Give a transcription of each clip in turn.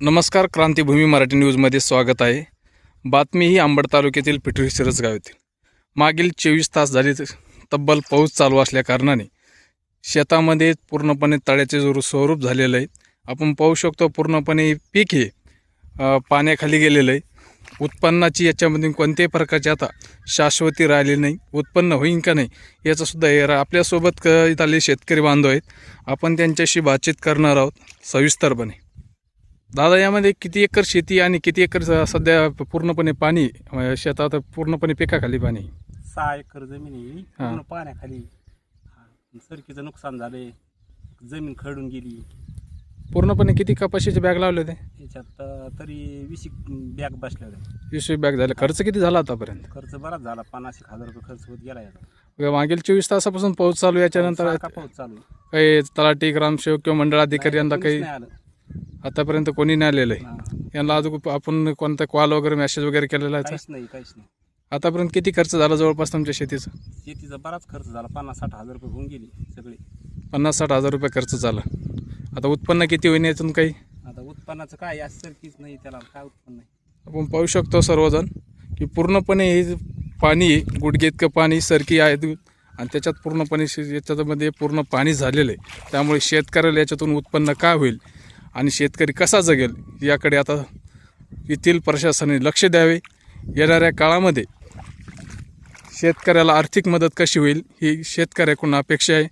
नमस्कार क्रांतीभूमी मराठी न्यूजमध्ये स्वागत आहे. बातमी ही अंबड तालुक्यातील पिठुरी सिरसगाव येथील मागील चोवीस तास झाले तब्बल पाऊस चालू असल्याकारणाने शेतामध्ये पूर्णपणे तळ्याचे जो स्वरूप झालेलं आहे आपण पाहू शकतो पूर्णपणे पीक हे पाण्याखाली गेलेलं आहे. उत्पन्नाची याच्यामधून कोणत्याही प्रकारची आता शाश्वती राहिली नाही. उत्पन्न होईन का नाही याचंसुद्धा हे रा- आपल्यासोबत क इथले शेतकरी बांधव आहेत. आपण त्यांच्याशी बातचीत करणार आहोत सविस्तरपणे. दादा यामध्ये किती एकर शेती आणि किती एकर स- सध्या पूर्णपणे पाणी अं, शेतात पूर्णपणे पिकाखाली पाणी सहा एकर जमीन आहे ही. हा. पूर्ण पाण्याखाली हा. सरकीचं नुकसान झालंय जमीन खडून गेली पूर्णपणे किती कपाशीचे बॅग लावले होते याच्यात अं, तरी वीस बॅग बसल्या होत्या वीस बॅग झाले खर्च किती झाला आतापर्यंत खर्च बराच झाला पन्नास एक हजार रुपये खर्च होत गेला याचा मागील चोवीस तासापासून पाऊस चालू आहे. याच्यानंतर पाऊस चालू. काही तलाठी ग्रामसेवक किंवा मंडळ अधिकारी यांना काही नाही आलं. आतापर्यंत कोणी नाही आलेलं आहे. यांना अजून आपण कोणता कॉल वगैरे मेसेज वगैरे केलेला आहे? काहीच नाही काहीच नाही. आतापर्यंत किती खर्च झाला जवळपास तुमच्या शेतीचा? शेतीचा बराच खर्च झाला. पन्नास साठ हजार रुपये होऊन गेली सगळे. पन्नास साठ हजार रुपये खर्च झाला. आता उत्पन्न किती होईन यातून काही? आता उत्पन्नाचं काय या सरकीच नाही त्याला. काय उत्पन्न नाही आपण पाहू शकतो सर्वजण की पूर्णपणे हे पाणी गुडघे इतकं पाणी सरकी आहे दु- आणि त्याच्यात पूर्णपणे शे- याच्यामध्ये पूर्ण पाणी झालेलं आहे. त्यामुळे शेतकऱ्याला याच्यातून उत्पन्न काय होईल? आणि शेतकरी कसा जगेल याकडे आता येथील प्रशासनाने लक्ष द्यावे. येणाऱ्या काळामध्ये शेतकऱ्याला आर्थिक मदत कशी होईल ही शेतकऱ्याकडून अपेक्षा आहे.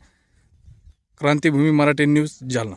क्रांतीभूमी मराठी न्यूज जालना.